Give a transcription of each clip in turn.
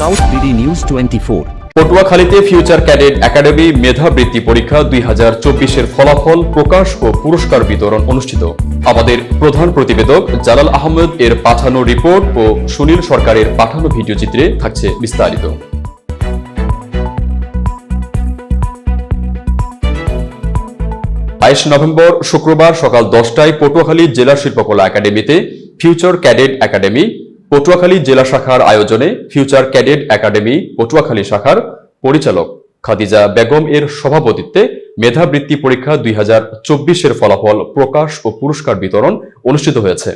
South BD news twenty four পটুয়াখালীতে future cadet academy মেধাবৃত্তি পরীক্ষা দুই হাজার চব্বিশের ফলাফল প্রকাশ ও পুরস্কার বিতরণ অনুষ্ঠিত। আমাদের প্রধান প্রতিবেদক জালাল আহমেদ এর পাঠানো রিপোর্ট ও সুনীল সরকারের পাঠানো ভিডিও চিত্রে থাকছে বিস্তারিত। বাইশ নভেম্বর শুক্রবার সকাল দশটায় পটুয়াখালী জেলা শিল্পকলা একাডেমিতে ফিউচার ক্যাডেট একাডেমি পটুয়াখালী জেলা শাখার আয়োজনে ফিউচার ক্যাডেট একাডেমি পটুয়াখালী শাখার পরিচালক খাদিজা বেগম এর সভাপতিত্বে মেধাবৃত্তি পরীক্ষা দুই হাজার চব্বিশের ফলাফল প্রকাশ ও পুরস্কার বিতরণ অনুষ্ঠিত হয়েছে।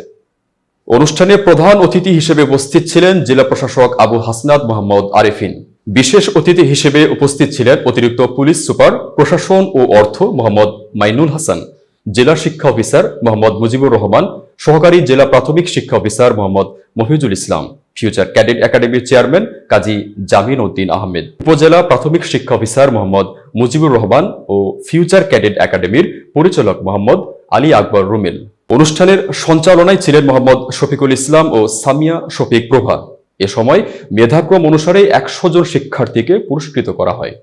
অনুষ্ঠানে প্রধান অতিথি হিসেবে উপস্থিত ছিলেন জেলা প্রশাসক আবু হাসনাদ মোহাম্মদ আরিফিন। বিশেষ অতিথি হিসেবে উপস্থিত ছিলেন অতিরিক্ত পুলিশ সুপার, প্রশাসন ও অর্থ মোহাম্মদ মাইনুল হাসান, জেলা শিক্ষা অফিসার মোহাম্মদ মুজিবুর রহমান সহকারী জেলা প্রাথমিক শিক্ষা officer Mohammad Mofizul Islam, future cadet একাডেমির চেয়ারম্যান কাজী জামিন উদ্দিন আহমেদ, উপজেলা প্রাথমিক শিক্ষা অফিসার মোহাম্মদ মুজিবুর রহমান ও ফিউচার ক্যাডেট একাডেমির পরিচালক মোহাম্মদ আলী আকবর রুমিল। অনুষ্ঠানের সঞ্চালনায় ছিলেন মোহাম্মদ শফিকুল ইসলাম ও সামিয়া শফিক প্রভা। এ সময় মেধাক্রম অনুসারে একশো জন শিক্ষার্থীকে পুরস্কৃত করা হয়।